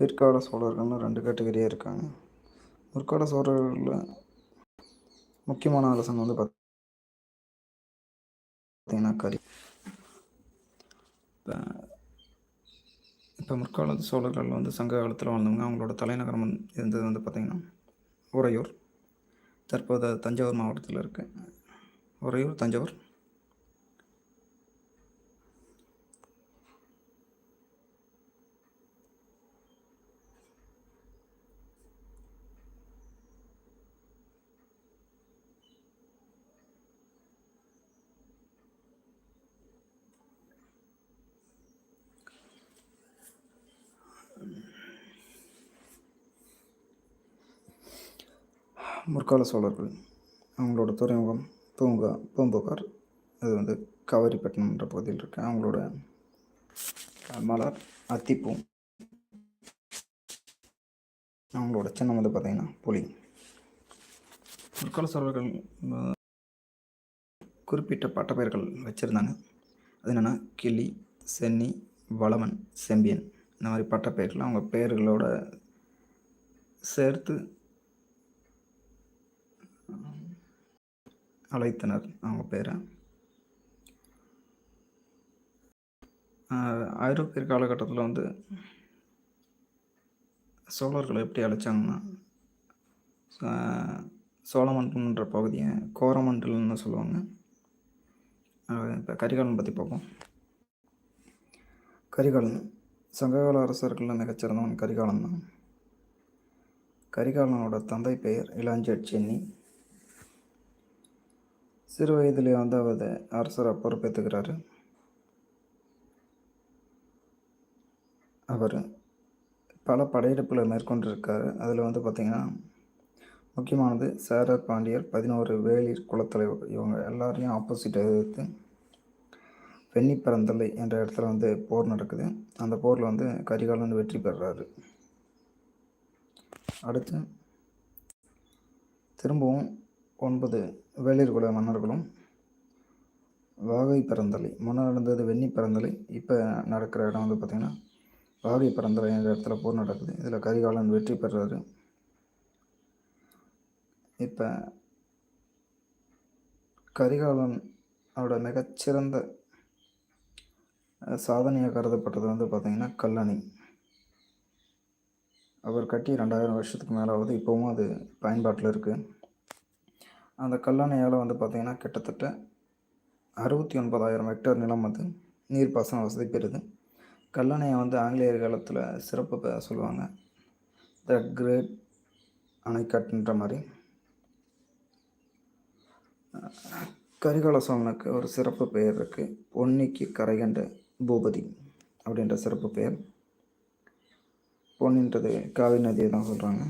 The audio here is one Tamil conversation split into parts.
பிற்கால சோழர்கள்னு ரெண்டு கேட்டகரியாக இருக்காங்க. முற்கால சோழர்களில் முக்கியமான அரசன் வந்து பார்த்தீங்கன்னா கரி. இப்போ இப்போ முற்கால சோழர்கள் வந்து சங்க காலத்தில் வாழ்ந்தவங்க. அவங்களோட தலைநகரம் வந்து இருந்தது வந்து பார்த்திங்கன்னா உறையூர். தற்போது தஞ்சாவூர் மாவட்டத்தில் இருக்குது உறையூர் தஞ்சாவூர் முற்கால சோழர்கள் அவங்களோட துறைமுகம் பூங்கா பூம்புகார் அது வந்து கவரிப்பட்டினம்ன்ற பகுதியில் இருக்கு. அவங்களோட மலர் அத்திப்பூ அவங்களோட சின்னம் வந்து பார்த்திங்கன்னா புலி. முற்கால சோழர்கள் குறிப்பிட்ட பட்டப்பெயர்கள் வச்சுருந்தாங்க. அது என்னென்னா கிளி சென்னி வளவன் செம்பியன். இந்த மாதிரி பட்டப்பெயர்கள் அவங்க பெயர்களோட சேர்த்து அழைத்தனர். அவங்க பேரை. ஐரோப்பிய ஐரோப்பியர் காலகட்டத்தில் வந்து சோழர்களை எப்படி அழைச்சாங்கன்னா சோழமண்டலம்ன்ற பகுதியை கோரமண்டலம்னு சொல்லுவாங்க. இப்போ கரிகாலன் பற்றி பார்ப்போம். கரிகாலன். சங்ககால அரசர்களில் மிகச்சிறந்தவன் கரிகாலன் தான். கரிகாலனோட தந்தை பெயர் இளஞ்செட் சென்னி. சிறு வயதிலே வந்து அவர் அரசராக பொறுப்பேற்றுக்கிறாரு அவர் பல படையெடுப்புகளை மேற்கொண்டிருக்காரு. அதில் வந்து பார்த்திங்கன்னா முக்கியமானது சேரர் பாண்டியர் பதினோரு வேளிர் குலத்தலைவர் இவங்க எல்லாரையும் ஆப்போசிட் எதிர்த்து வெண்ணி பரந்தலை என்ற இடத்துல வந்து போர் நடக்குது. அந்த போரில் வந்து கரிகாலன் வெற்றி பெறுறாரு அடுத்து திரும்பவும் ஒன்பது வேளிர் குல மன்னர்களும் வாகை பரந்தலை முன்ன நடந்தது வெண்ணி பரந்தலை. இப்போ நடக்கிற இடம் வந்து பார்த்திங்கன்னா வாகை பரந்தலை என்ற இடத்துல போர் நடக்குது. இதில் கரிகாலன் வெற்றி பெறுறாரு. இப்போ கரிகாலன் அவரோட மிகச்சிறந்த சாதனையாக கருதப்பட்டது வந்து பார்த்திங்கன்னா கல்லணை. அவர் கட்டி ரெண்டாயிரம் வருஷத்துக்கு மேலே ஆகுது இப்போவும் அது பயன்பாட்டில் இருக்குது அந்த கல்லணையால் வந்து பார்த்திங்கன்னா கிட்டத்தட்ட அறுபத்தி ஒன்பதாயிரம் ஹெக்டேர் நிலம் வந்து நீர்ப்பாசன வசதி பெறுது. கல்லணையை வந்து ஆங்கிலேயர் காலத்தில் சிறப்பு பெ- சொல்லுவாங்க. த கிரேட் அணைக்கட்டுன்ற மாதிரி. கரிகால சோழனுக்கு ஒரு சிறப்பு பெயர் இருக்குது பொன்னிக்கு கரைகண்ட பூபதி அப்படின்ற சிறப்பு பெயர். பொன்னின்றது காவிரி நதியை தான் சொல்கிறாங்க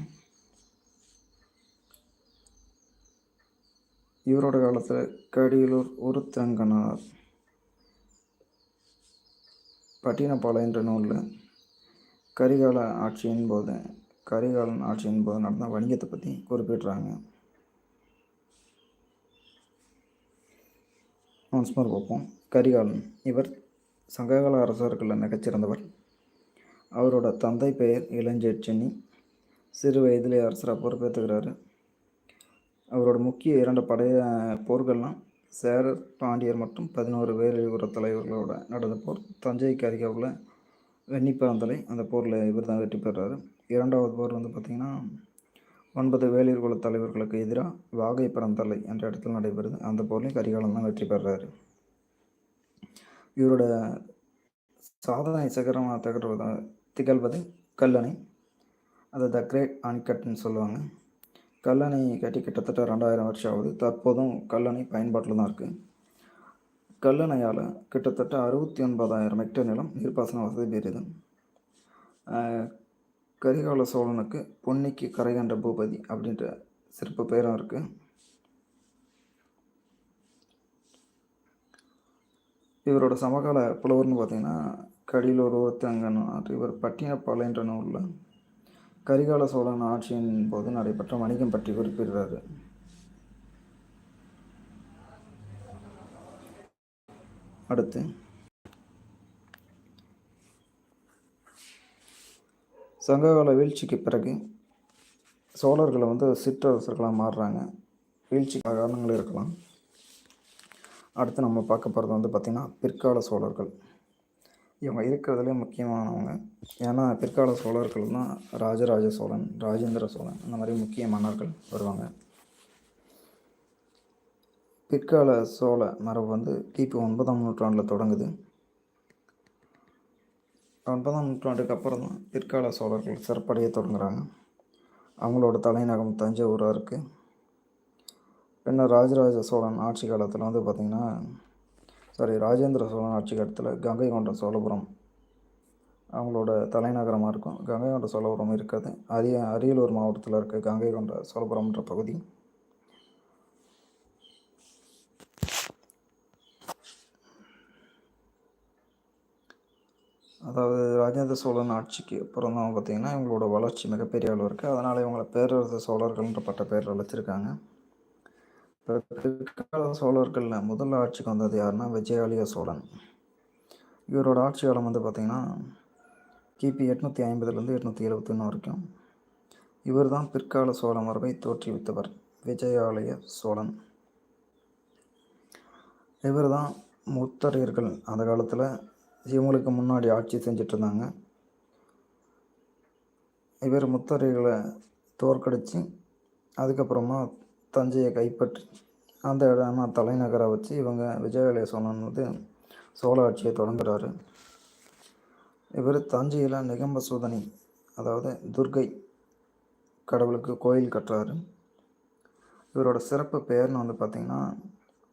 இவரோட காலத்தில் கடியலூர் உருத்தங்கனார் பட்டினப்பாலை என்ற நூலில் கரிகால ஆட்சியின் போது கரிகாலன் ஆட்சியின் போது நடந்த வணிகத்தை பற்றி குறிப்பிடுறாங்க. ஒன்ஸ் மோர் பார்ப்போம். கரிகாலன் இவர் சங்ககால அரசர்களில் மிகச்சிறந்தவர். அவரோட தந்தை பெயர் இளஞ்செட்சென்னி சிறு வயதிலே அரசராக பொறுப்பேற்றுக்கிறாரு அவரோட முக்கிய இரண்டு படைய போர்கள்லாம் சேரர் பாண்டியர் மற்றும் பதினோரு வேலிபுர தலைவர்களோட நடந்த போர். தஞ்சைக்கு அருகே உள்ள வெண்ணிப்பரந்தலை அந்த போரில் இவர் தான் வெற்றி பெறாரு இரண்டாவது போர் வந்து பார்த்திங்கன்னா ஒன்பது வேளிர் குல தலைவர்களுக்கு எதிராக வாகை பரந்தலை என்ற இடத்துல நடைபெறுது. அந்த போர்லையும் கரிகாலன் தான் வெற்றி பெறாரு. இவரோட சாதனை சிகரமாக திகழ்வத திகழ்வது கல்லணை அதை த கிரேட் ஆன்கட்னு சொல்லுவாங்க. கல்லணை கட்டி கிட்டத்தட்ட ரெண்டாயிரம் வருஷம் ஆகுது தற்போதும் கல்லணை பயன்பாட்டில் தான் இருக்குது கல்லணையால் கிட்டத்தட்ட அறுபத்தி ஒன்பதாயிரம் ஹெக்டேர் நிலம் நீர்ப்பாசன வசதி பெறுது கரிகால சோழனுக்கு பொன்னிக்கு கரைகண்ட பூபதி அப்படின்ற சிறப்பு பெயரும் இருக்குது இவரோட சமகால புலவர்னு பார்த்தீங்கன்னா கடிலூர் ஒருத்தங்கனார் இவர் பட்டினப்பாலைன்ற நூலில் கரிகால சோழன் ஆட்சியின் போது நடைபெற்ற வணிகம் பற்றி குறிப்பிடுறாரு அடுத்து. சங்ககால வீழ்ச்சிக்கு பிறகு சோழர்களை வந்து சிற்றரசர்களாக மாறுறாங்க. வீழ்ச்சி காரணங்கள் இருக்கலாம். அடுத்து நம்ம பார்க்க போகிறது வந்து பார்த்திங்கன்னா பிற்கால சோழர்கள். இவங்க இருக்கிறதுலே முக்கியமானவங்க. ஏன்னா பிற்கால சோழர்கள் தான் ராஜராஜ சோழன் ராஜேந்திர சோழன் அந்த மாதிரி முக்கிய மன்னர்கள் வருவாங்க. பிற்கால சோழ மரபு வந்து கிபி ஒன்பதாம் நூற்றாண்டில் தொடங்குது. ஒன்பதாம் நூற்றாண்டுக்கு அப்புறம் தான் பிற்கால சோழர்கள் சிறப்படைய தொடங்குகிறாங்க அவங்களோட தலைநகரம் தஞ்சாவூராக இருக்குது பின்னர் ராஜராஜ சோழன் ஆட்சி காலத்தில் வந்து பார்த்திங்கன்னா சாரி ராஜேந்திர சோழன் ஆட்சி காலத்தில் கங்கை கொண்ட சோழபுரம் அவங்களோட தலைநகரமாக இருக்கும். கங்கை கொண்ட சோழபுரம் இருக்காது அரிய அரியலூர் மாவட்டத்தில் இருக்க கங்கை கொண்ட சோழபுரம்ன்ற பகுதி. அதாவது ராஜேந்திர சோழன் ஆட்சிக்கு அப்புறம் தான் பார்த்திங்கன்னா இவங்களோட வளர்ச்சி மிகப்பெரிய அளவு இருக்குது அதனால் இவங்களை பேரரசு சோழர்கள்ன்ற பட்ட பேர் அழைச்சிருக்காங்க. இப்போ பிற்கால சோழர்களில் முதல் ஆட்சிக்கு வந்தது யாருன்னா விஜயாலய சோழன். இவரோட ஆட்சி காலம் வந்து பார்த்திங்கன்னா கிபி எட்நூற்றி ஐம்பதுலேருந்து எட்நூற்றி எழுபத்தொன்று வரைக்கும். இவர் தான் பிற்கால சோழ மரபை தோற்றுவித்தவர் விஜயாலய சோழன். இவர் தான் முத்தரையர்கள் அந்த காலத்தில் இவங்களுக்கு முன்னாடி ஆட்சி செஞ்சுட்டு இருந்தாங்க இவர் முத்தரையர்களை தோற்கடித்து அதுக்கப்புறமா தஞ்சையை கைப்பற்றி அந்த இடமா தலைநகராக வச்சு இவங்க விஜயாலய சோழன் வந்து சோழ ஆட்சியை தொடங்குறாரு. இவர் தஞ்சையில் நிகம்ப சோதனை அதாவது துர்கை கடவுளுக்கு கோயில் கட்டுறாரு. இவரோட சிறப்பு பெயர்னு வந்து பார்த்திங்கன்னா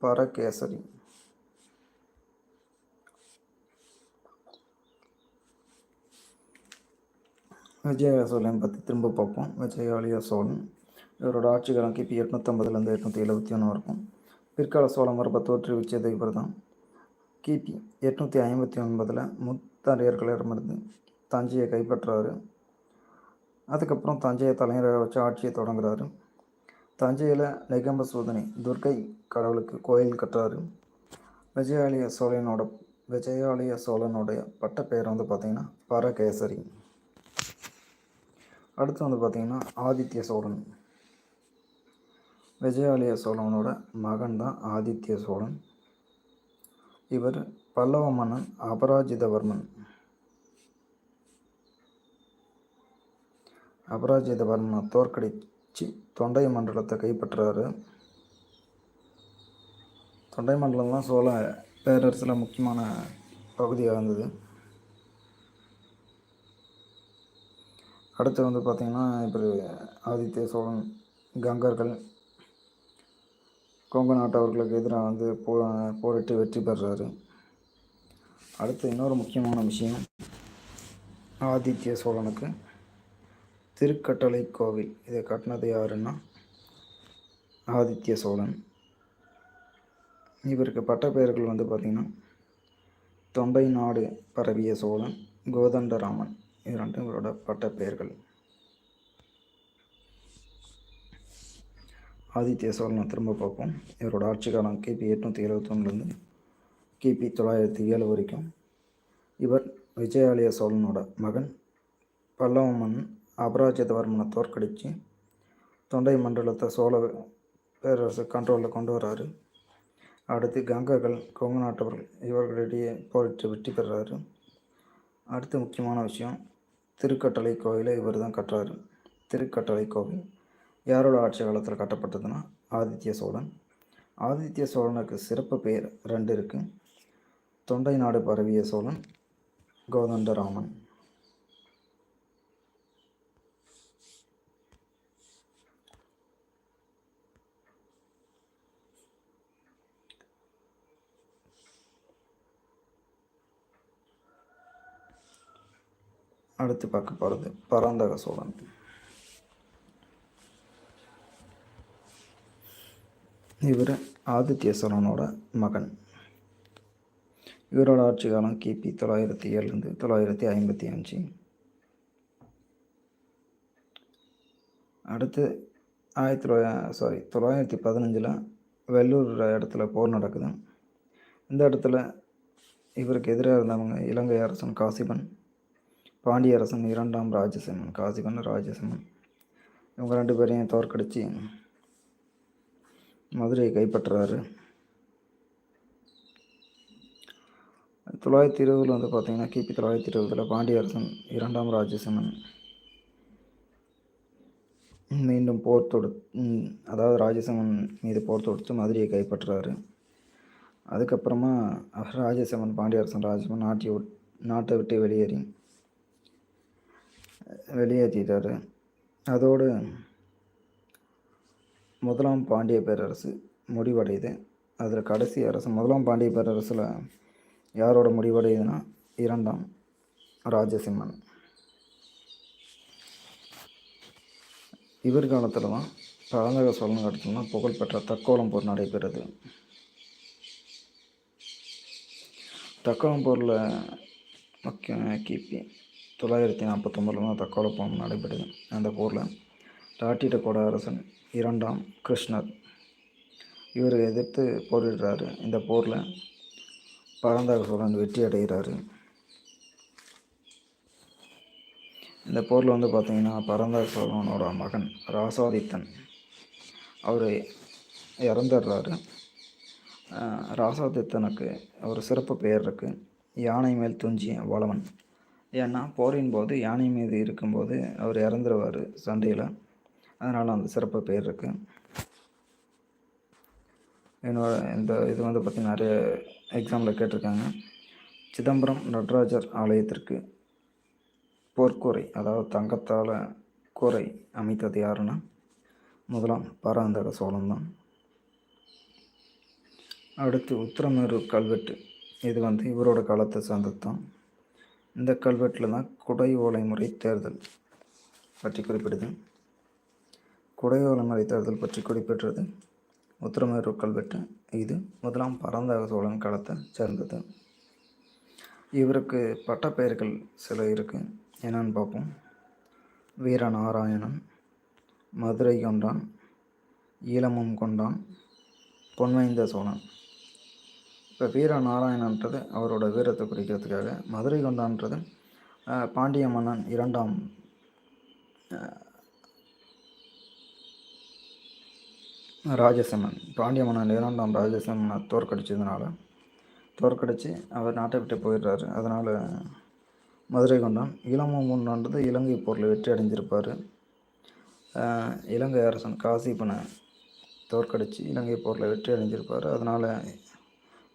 பரகேசரி. விஜய சோழன் பற்றி திரும்ப பார்ப்போம். விஜயாலய சோழன். இவரோட ஆட்சி காலம் கிபி எட்நூற்றம்பதுலேருந்து எட்நூற்றி எழுபத்தி ஒன்று வரைக்கும். பிற்கால சோழ மரபை தோற்றுவிச்சது இவர் தான். கிபி எட்நூற்றி ஐம்பத்தி ஒன்பதில் முத்தரையர்களிடமிருந்து தஞ்சையை கைப்பற்றுறாரு அதுக்கப்புறம் தஞ்சையை தலைநகராக வச்சு ஆட்சியை தொடங்குறாரு. தஞ்சையில் நிகம்ப சோதனை துர்கை கடவுளுக்கு கோயில் கட்டுறாரு. விஜயாலய சோழனோட விஜயாலய சோழனுடைய பட்ட பெயர் வந்து பார்த்திங்கன்னா பரகேசரி. அடுத்து வந்து பார்த்திங்கன்னா ஆதித்ய சோழன். விஜயாலய சோழனோட மகன் தான் ஆதித்ய சோழன். இவர் பல்லவ மன்னன் அபராஜிதவர்மன் அபராஜிதவர்மனை தோற்கடிச்சு தொண்டை மண்டலத்தை கைப்பற்றுறாரு தொண்டை மண்டலம் தான் சோழ பேரரசில் முக்கியமான பகுதியாக இருந்தது. அடுத்து வந்து பார்த்திங்கன்னா இப்போ ஆதித்ய சோழன் கங்கர்கள் கொங்கு நாட்டவர்களுக்கு எதிராக வந்து போ போரிட்டு வெற்றி பெறுறாரு. அடுத்து இன்னொரு முக்கியமான விஷயம் ஆதித்ய சோழனுக்கு திருக்கட்டளை கோவில் இதை கட்டினது யாருன்னா ஆதித்ய சோழன். இவருக்கு பட்ட பெயர்கள் வந்து பார்த்திங்கன்னா தொண்டை நாடு பரவிய சோழன் கோதண்டராமன். இரண்டும் இவரோட பட்ட பெயர்கள். ஆதித்ய சோழனை திரும்ப பார்ப்போம். இவரோட ஆட்சி காலம் கிபி எட்நூற்றி எழுபத்தொன்னுலேருந்து கிபி தொள்ளாயிரத்தி ஏழு வரைக்கும். இவர் விஜயாலய சோழனோட மகன். பல்லவ மன்னன் அபராஜிதவர்மனை தோற்கடித்து தொண்டை மண்டலத்தை சோழ பேரரசு கண்ட்ரோலில் கொண்டு வராரு. அடுத்து கங்கர்கள் கொங்கு நாட்டவர்கள் இவர்களிடையே போரிட்டு வெற்றி பெறாரு. அடுத்து முக்கியமான விஷயம் திருக்கட்டளை கோவிலை இவர் தான் கட்டுறாரு. திருக்கட்டளை கோவில். யாரோட ஆட்சி காலத்தில் கட்டப்பட்டதுன்னா ஆதித்ய சோழன். ஆதித்ய சோழனுக்கு சிறப்பு பெயர் ரெண்டு இருக்குது தொண்டை நாடு பரவிய சோழன் கோதண்டராமன். அடுத்து பார்க்க போகிறது பராந்தக சோழன். இவர் ஆதித்ய சோழனோட மகன். இவரோட ஆட்சி காலம் கிபி தொள்ளாயிரத்தி ஏழுலேருந்து தொள்ளாயிரத்தி ஐம்பத்தி அஞ்சு. அடுத்து ஆயிரத்தி தொள்ளாயிர சாரி தொள்ளாயிரத்தி பதினஞ்சில் வெள்ளூர் இடத்துல போர் நடக்குது. இந்த இடத்துல இவருக்கு எதிராக இருந்தவங்க இலங்கை அரசன் காசிபன் பாண்டிய அரசன் இரண்டாம் ராஜசிம்மன் காசிபன் ராஜசிம்மன் இவங்க ரெண்டு பேரையும் தோற்கடித்து மதுரையை கைப்பற்றுறாரு. தொள்ளாயிரத்தி இருபதில் வந்து பார்த்தீங்கன்னா கிபி தொள்ளாயிரத்தி இருபதில் பாண்டிய அரசன் இரண்டாம் ராஜசிம்மன் மீண்டும் போர் தொடு அதாவது ராஜசிம்மன் மீது போர் தொடுத்து மதுரையை கைப்பற்றுறாரு. அதுக்கப்புறமா ராஜசிம்மன் பாண்டிய அரசன் ராஜசிம்மன் நாட்டை விட் நாட்டை விட்டு வெளியேறி வெளியேற்றிட்டார். அதோடு முதலாம் பாண்டிய பேரரசு முடிவடையுது. அதில் கடைசி அரசு முதலாம் பாண்டிய பேரரசில் யாரோட முடிவடையுதுன்னா இரண்டாம் ராஜசிம்மன். இவர் காலத்தில் தான் பழந்தக சோழன் காலத்தில் தான் புகழ்பெற்ற தக்கோலம் போர் நடைபெறுது. தக்கோலம் போரில் முக்கிய கிபி தொள்ளாயிரத்தி நாற்பத்தொம்பதில் தான் தக்கோல போர் நடைபெறுது. அந்த போரில் ராட்டிடகோட அரசன் இரண்டாம் கிருஷ்ணர். இவரை எதிர்த்து போரிடுறாரு. இந்த போரில் பரந்தக சோழன் வெற்றி அடைகிறாரு. இந்த போரில் வந்து பார்த்திங்கன்னா பரந்தக சோழனோட மகன் ராசாதித்தன். அவர் இறந்துடுறாரு. ராசாதித்தனுக்கு ஒரு சிறப்பு பெயர் இருக்குது யானை மேல் துஞ்சிய வளவன். ஏன்னா போரின் போது யானை மீது இருக்கும்போது அவர் இறந்துருவார் சண்டையில். அதனால் அந்த சிறப்பு பெயர் இருக்குது என்னோட இந்த இது வந்து பார்த்திங்கன்னா நிறைய எக்ஸாமில் கேட்டிருக்காங்க. சிதம்பரம் நடராஜர் ஆலயத்திற்கு போர்க்கூரை அதாவது தங்கத்தால் கூரை அமைத்தது யாருன்னா? முதலாம் பராந்தக சோழன் தான் அடுத்து உத்தரமேரு கல்வெட்டு இது வந்து இவரோட காலத்தை சார்ந்தது தான் இந்த கல்வெட்டில் தான் குடை ஓலை முறை தேர்தல் பற்றி குறிப்பிடுது. குடை ஓலை தேர்தல் பற்றி குறிப்பிட்டது. உத்தரமேரூர் கல்வெட்டு. இது முதலாம் பரந்த சோழன் காலத்தை சேர்ந்தது. இவருக்கு பட்டப்பெயர்கள் சில இருக்குது என்னன்னு பார்ப்போம். வீரநாராயணன் மதுரை கொண்டான் ஈழமும் கொண்டான் பொன்வைந்த சோழன். இப்போ வீரநாராயணன்றது அவரோட வீரத்தை குறிக்கிறதுக்காக மதுரை கொண்டான்றது பாண்டிய மன்னன் இரண்டாம் ராஜசிம்மன் பாண்டிய மன்னன் இரண்டாம் ராஜசிம்மனை தோற்கடிச்சதுனால தோற்கடித்து அவர் நாட்டை விட்டு போயிடுறாரு. அதனால் மதுரை கொண்டான். இளமம் இலங்கை போரில் வெற்றி அடைஞ்சிருப்பார் இலங்கை அரசன் காசிப்பனை தோற்கடித்து இலங்கை போரில் வெற்றி அடைஞ்சிருப்பார் அதனால்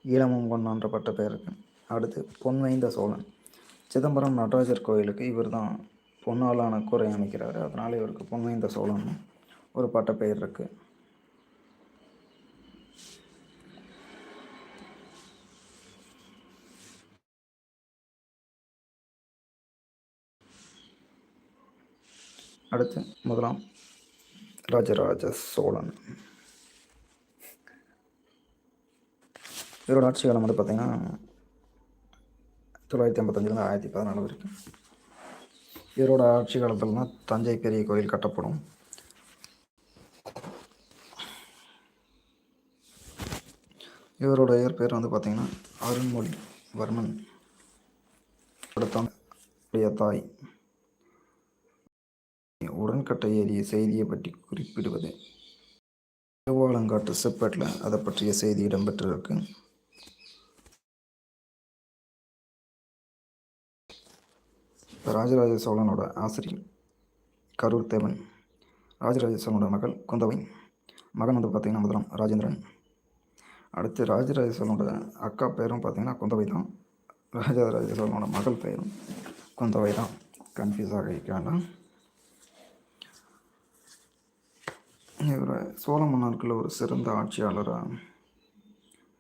ஈழமும் கொண்டான்ற பட்ட பெயருக்கு அடுத்து பொன்வைந்த சோழன். சிதம்பரம் நடராஜர் கோயிலுக்கு இவர் தான் பொன்னாலான கூரை அமைக்கிறாரு. அதனால் இவருக்கு பொன்வைந்த சோழன் ஒரு பட்ட பெயர் இருக்குது அடுத்து முதலாம் ராஜராஜ சோழன். இவரோட ஆட்சி காலம் வந்து பார்த்திங்கன்னா தொள்ளாயிரத்தி ஐம்பத்தஞ்சிலேருந்து ஆயிரத்தி பதினாலு வரைக்கும். இவரோட ஆட்சி காலத்தில் தான் தஞ்சை பெரிய கோயில் கட்டப்படும். இவரோட இயற்பெயர் வந்து பார்த்திங்கன்னா அருண்மொழி வர்மன் அடுத்த தாய். உடன்கட்டை ஏறிய செய்தியை பற்றி குறிப்பிடுவது. திருவாலங்காட்டு செப்பேட்டில் அதை பற்றிய செய்தி இடம்பெற்றிருக்கு. ராஜராஜ சோழனோட ஆசிரியர் கரூர் தேவன் ராஜராஜ சோழனோட மகள் குந்தவை மகன் வந்து பார்த்திங்கன்னா முதலாம் ராஜேந்திரன். அடுத்து ராஜராஜ சோழனோட அக்கா பேரும் பார்த்திங்கன்னா குந்தவை தான். ராஜராஜ சோழனோட மகள் பெயரும் குந்தவை தான். கன்ஃபியூஸ் ஆக வேண்டாம். இவர் சோழ மன்னர்களில் ஒரு சிறந்த ஆட்சியாளராக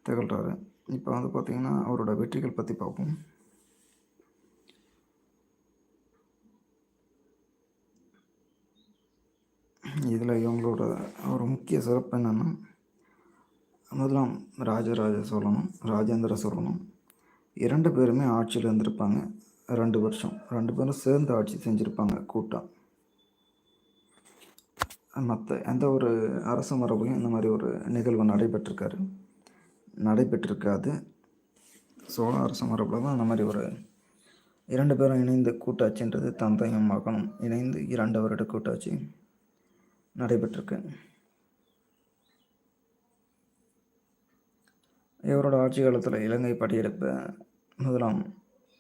திகழ்கிறாரு இப்போ வந்து பார்த்திங்கன்னா அவரோட வெற்றிகள் பற்றி பார்ப்போம் இதில் இவங்களோட ஒரு முக்கிய சிறப்பு என்னென்னா முதலாம் ராஜராஜ சோழனும் ராஜேந்திர சோழனும் இரண்டு பேருமே ஆட்சியில் இருந்திருப்பாங்க. ரெண்டு வருஷம். ரெண்டு பேரும் சேர்ந்து ஆட்சி செஞ்சுருப்பாங்க கூட்டம் மற்ற எந்த ஒரு அரச மரபையும் இந்த மாதிரி ஒரு நிகழ்வு நடைபெற்றிருக்காரு. நடைபெற்றிருக்காது. சோழ அரச மரபில் தான் அந்த மாதிரி ஒரு இரண்டு பேரும் இணைந்து கூட்டாட்சின்றது தந்தையும் மகனும் இணைந்து இரண்டு வருட கூட்டாட்சி நடைபெற்றிருக்கு. இவரோட ஆட்சி காலத்தில் இலங்கை படையெடுப்பை முதலாம்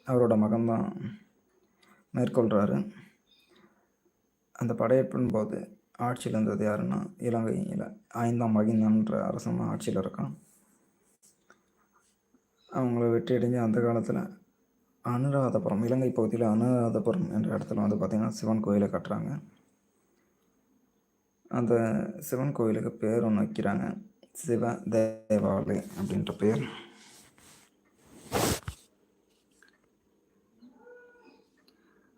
அவரோட மகன்தான் மேற்கொள்கிறாரு அந்த படையெடுப்பின் போது ஆட்சியில் இருந்தது யாருன்னா இலங்கையில் ஐந்தாம் மகிந்தன்ற அரசன் ஆட்சியில் இருக்கான். அவங்கள வெற்றி அடைஞ்சு அந்த காலத்தில் அனுராதபுரம் இலங்கை பகுதியில் அனுராதபுரம் என்ற இடத்துல வந்து பார்த்திங்கன்னா சிவன் கோயிலை கட்டுறாங்க. அந்த சிவன் கோயிலுக்கு பேர் ஒன்று வைக்கிறாங்க. சிவ தேவாலய் அப்படின்ற பேர்.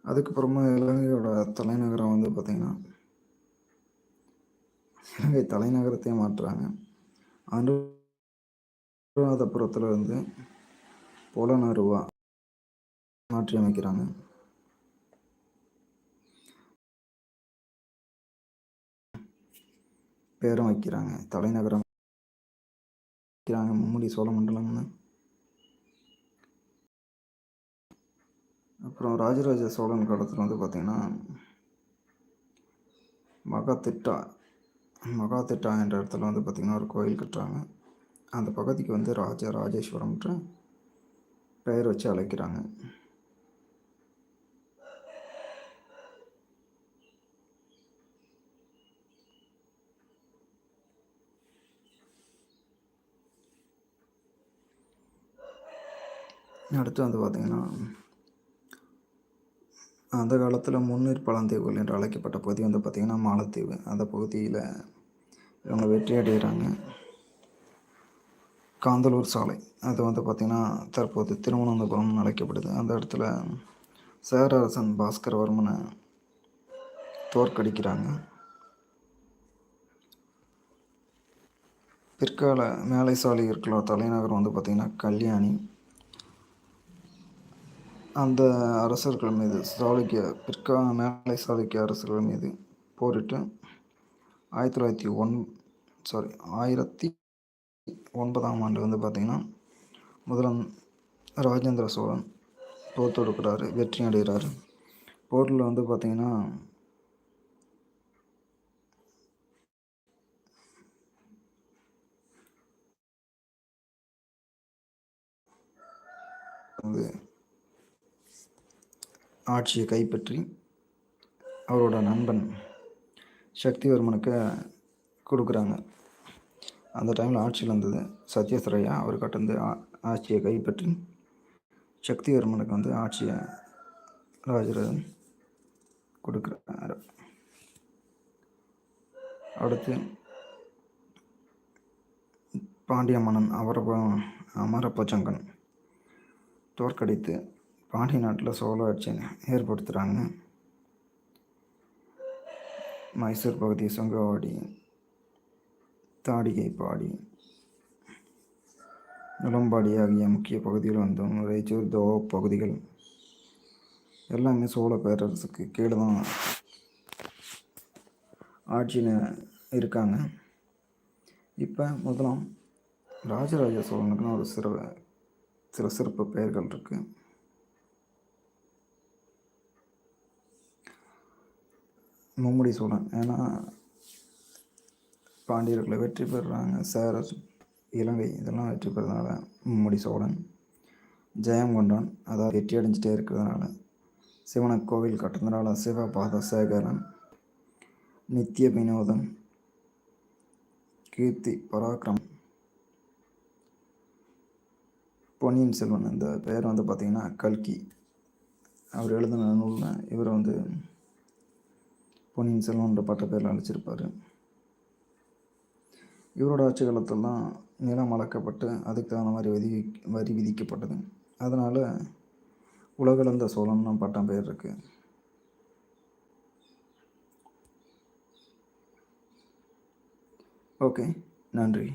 அதுக்கப்புறமா இலங்கையோட தலைநகரம் வந்து பார்த்திங்கன்னா எனவே தலைநகரத்தையே மாற்றுறாங்க அனுராதபுரத்தில் இருந்து புலனருவா மாற்றி அமைக்கிறாங்க. பேரும் வைக்கிறாங்க. தலைநகரம் வைக்கிறாங்க. மும்முடி சோழமண்டலம்னு. அப்புறம் ராஜராஜ சோழன் காலத்தில் வந்து பார்த்திங்கன்னா மகாதிட்டா என்ற இடத்துல வந்து பார்த்திங்கன்னா ஒரு கோயில் கட்டுறாங்க. அந்த பகுதிக்கு வந்து ராஜ ராஜேஸ்வரம்ன்ற பெயர் வச்சு அழைக்கிறாங்க. அடுத்து வந்து பார்த்திங்கன்னா அந்த காலத்தில் முன்னீர் பழந்தீவுகள் என்று அழைக்கப்பட்ட பகுதி வந்து பார்த்திங்கன்னா மாலத்தீவு. அந்த பகுதியில் இவங்க வெற்றி அடைகிறாங்க காந்தலூர் சாலை. அது வந்து பார்த்திங்கன்னா தற்போது திருவனந்தபுரம் அழைக்கப்படுது. அந்த இடத்துல சேரரசன் பாஸ்கரவர்மனை தோற்கடிக்கிறாங்க. பிற்கால மேலை இருக்கிற தலைநகர் வந்து பார்த்திங்கன்னா கல்யாணி. அந்த அரசர்கள் மீது சாளுக்கிய பிற்கா மேலை சாளுக்கிய அரசர்கள் மீது போரிட்டு ஆயிரத்தி தொள்ளாயிரத்தி ஒன் சாரி ஆயிரத்தி ஒன்பதாம் ஆண்டு வந்து பார்த்திங்கன்னா முதலாம் ராஜேந்திர சோழன் போர் தொடுக்கிறாரு வெற்றி அடைகிறாரு. போரில் வந்து பார்த்திங்கன்னா வந்து ஆட்சியை கைப்பற்றி அவரோட நண்பன் சக்திவர்மனுக்கு கொடுக்குறாங்க. அந்த டைமில் ஆட்சியில் இருந்தது சத்யசிரையா அவர்கிட்ட வந்து ஆட்சியை கைப்பற்றி சக்திவர்மனுக்கு வந்து ஆட்சியை ராஜராஜன் கொடுக்குறாரு. அடுத்து பாண்டிய மன்னன் அவர அமரப்பச்சங்கன் தோற்கடித்து பாண்டிய நாட்டில் சோழ ஆட்சியை ஏற்படுத்துகிறாங்க மைசூர் பகுதி சுங்கவாடி தாடிகை பாடி. நுளம்பாடி ஆகிய முக்கிய பகுதிகள் வந்தோம் ராய்ச்சூர் தோ பகுதிகள். எல்லாமே சோழ பேரரசுக்கு கீழே தான் ஆட்சியில் இருக்காங்க. இப்போ முதலாம் ராஜராஜ சோழனுக்குன்னு ஒரு சிற சில சிறப்பு பெயர்கள் இருக்குது மும்முடி சோழன் ஏன்னா பாண்டியர்களை வெற்றி பெறுறாங்க. சேர இலங்கை இதெல்லாம் வெற்றி பெறதுனால மும்முடி சோழன் ஜெயம் கொண்டான் அதாவது வெற்றி அடைஞ்சிட்டே இருக்கிறதுனால சிவனை கோவில் கட்டுறதுனால சிவபாத சேகரன் நித்திய வினோதன் கீர்த்தி பராக்கிரம் பொன்னியின் செல்வன். இந்த பெயர் வந்து பார்த்திங்கன்னா கல்கி. அவர் எழுதின நூலில் இவர் வந்து பொன்னியின் செல்வன்ற பட்ட பேரில் அழைச்சிருப்பார் இவரோட ஆட்சி காலத்தில் தான் நிலம் அளக்கப்பட்டு அதுக்கு தகுந்த மாதிரி வரி வரி விதிக்கப்பட்டது. அதனால் உலகளந்த சோழம்னு பட்டம் பேர் இருக்குது ஓகே நன்றி.